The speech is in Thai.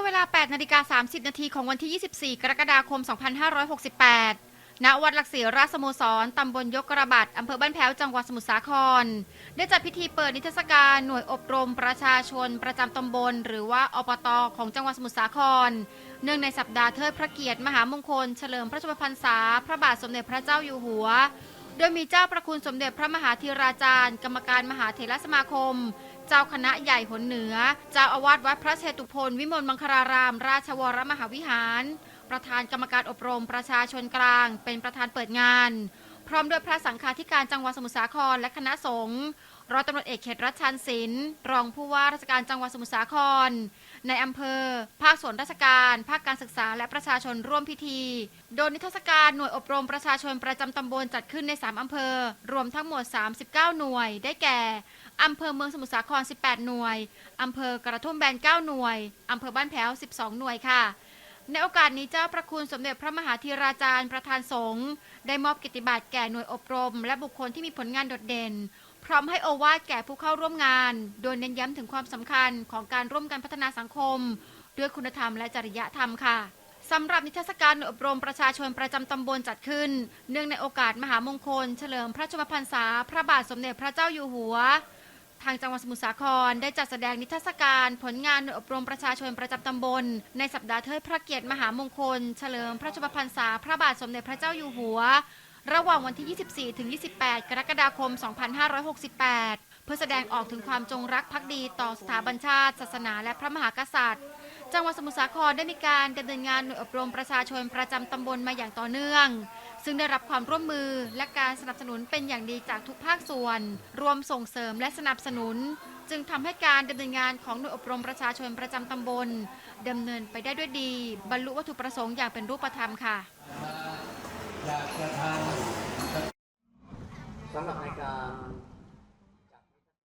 มื่อเวลา 8 นาฬิกา 30 นาทีของวันที่ 24 กรกฎาคม 2568 ณ วัดหลักศรีราชสโมสร ตำบลยกกระบัดอำเภอบ้านแพ้ว จังหวัดสมุทรสาคร ได้จัดพิธีเปิดนิทรรศการหน่วยอบรมประชาชนประจำตำบล หรือว่าอปต ของจังหวัดสมุทรสาคร เนื่องในสัปดาห์เทิดพระเกียรติมหามงคล เฉลิมพระชนมพรรษา พระบาทสมเด็จพระเจ้าอยู่หัว ดยมีเจ้าประคุณสมเด็จพระมหาธีราจารย์ กรรมการมหาเถรสมาคม เจ้าคณะใหญ่หนเหนือ เจ้าอาวาสวัดพระเชตุพนวิมลมังคลาราม ราชวรมหาวิหาร ประธานกรรมการอบรมประชาชนกลาง เป็นประธานเปิดงาน พร้อมด้วยพระสังฆาธิการจังหวัดสมุทรสาครและคณะสงฆ์ ร้อยตำรวจเอกเขตรัชชันศิลป์รองผู้ว่าราชการจังหวัดสมุทรสาคร ในอำเภอ ภาคส่วนราชการ ภาคการศึกษาและประชาชนร่วมพิธี โดยนิทรรศการหน่วยอบรมประชาชนประจำตำบลจัดขึ้นใน 3 อำเภอ รวมทั้งหมด 39 หน่วย ได้แก่ อำเภอเมืองสมุทรสาคร 18 หน่วย อำเภอกระทุ่มแบน 9 หน่วย อำเภอบ้านแพ้ว 12 หน่วยค่ะในโอกาสนี้เจ้าประคุณสมเด็จพระมหาธีราจารย์ประธานสงฆ์ได้มอบกิตติบัตรแก่หน่วยอบรม และบุคคลที่มีผลงานโดดเด่น พร้อมให้โอวาทแก่ผู้เข้าร่วมงาน โดยเน้นย้ำถึงความสำคัญของการร่วมกันพัฒนาสังคม ด้วยคุณธรรมและจริยธรรมค่ะสำหรับนิทรรศการหน่วยอบรมประชาชนประจำตำบลจัดขึ้น เนื่องในโอกาสมหามงคล เฉลิมพระชนมพรรษา พระบาทสมเด็จพระเจ้าอยู่หัว ทางจังหวัดสมุทรสาครได้จัดแสดงนิทรรศการผลงานหน่วยอบรมประชาชนประจำตำบล ในสัปดาห์เทิดพระเกียรติมหามงคล เฉลิมพระชนมพรรษา พระบาทสมเด็จพระเจ้าอยู่หัว ระหว่างวันที่ 24 ถึง 28 กรกฎาคม 2568 เพื่อแสดงออกถึงความจงรักภักดีต่อสถาบันชาติ ศาสนาและพระมหากษัตริย์ จังหวัดสมุทรสาครได้มีการดำเนินงานหน่วยอบรมประชาชนประจำตำบลมาอย่างต่อเนื่อง ซึ่งได้รับความร่วมมือและการสนับสนุนเป็นอย่างดีจากทุกภาคส่วน รวมส่งเสริมและสนับสนุน จึงทำให้การดำเนินงานของหน่วยอบรมประชาชนประจำตำบลดำเนินไปได้ด้วยดี บรรลุวัตถุประสงค์อย่างเป็นรูปธรรมค่ะ สำหรับในการ